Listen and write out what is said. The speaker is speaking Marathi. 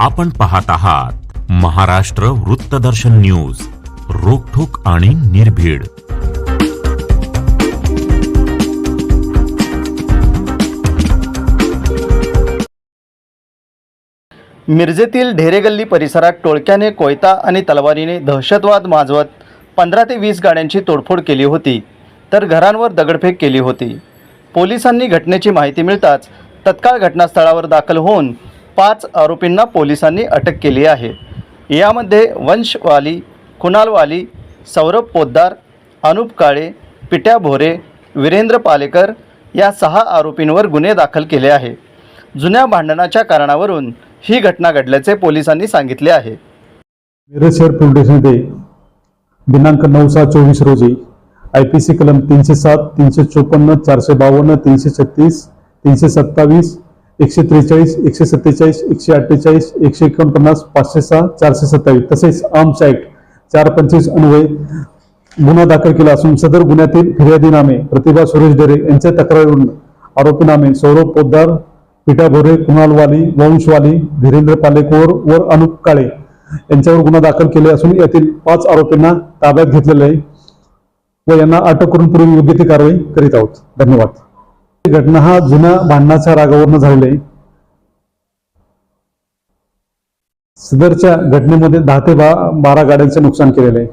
आपण पाहत आहात महाराष्ट्र वृत्तदर्शन न्यूज रोखोक आणि निर्भीड. मिरजेतील ढेरेगल्ली परिसरात टोळक्याने कोयता आणि तलवारीने दहशतवाद माजवत पंधरा ते वीस गाड्यांची तोडफोड केली होती तर घरांवर दगडफेक केली होती. पोलिसांनी घटनेची माहिती मिळताच तत्काळ घटनास्थळावर दाखल होऊन पाच आरोपींना पोलिसांनी अटक केली आहे. यामध्ये वंशवाली कुणालवाली सौरभ पोद्दार अनुप काळे पिट्या भोरे वीरेंद्र पालेकर या सहा आरोपींवर गुन्हे दाखल केले आहे. जुन्या भांडणाच्या कारणावरून ही घटना घडल्याचे पोलिसांनी सांगितले आहे. मिरज शहर पोलीस स्टेशनमध्ये दिनांक नऊ सहा चोवीस रोजी आय पी सी कलम तीनशे सात तीनशे चोपन्न चारशे बावन्न तीनशे छत्तीस तीनशे सत्तावीस एकशे त्रेचाळीस एकशे सत्तेचाळीस एकशे अठ्ठेचाळीस एकशे एकोणपन्नास पाचशे सहा चारशे सत्तावीस. तसेच आर्म्स ऍक्ट चार पंचवीस अन्वये गुन्हा दाखल केला असून सदर गुन्ह्यातील फिर्यादीनामे प्रतिभा सुरेश डेरे यांच्या तक्रारीवरून आरोपीनामे सौरभ पोद्दार पिठा भोरे कुणाल वाली वंशवाली धीरेंद्र पालेकोर व अनुप काळे यांच्यावर गुन्हा दाखल केले असून यातील पाच आरोपींना ताब्यात घेतलेले आहे व यांना अटक करून पूर्वी योग्य ती कारवाई करीत आहोत. धन्यवाद. घटना हा जुन्या भांडणाच्या रागावरनं झालेला आहे. सदरच्या घटनेमध्ये दहा ते बा बारा गाड्यांचे नुकसान केलेलं आहे.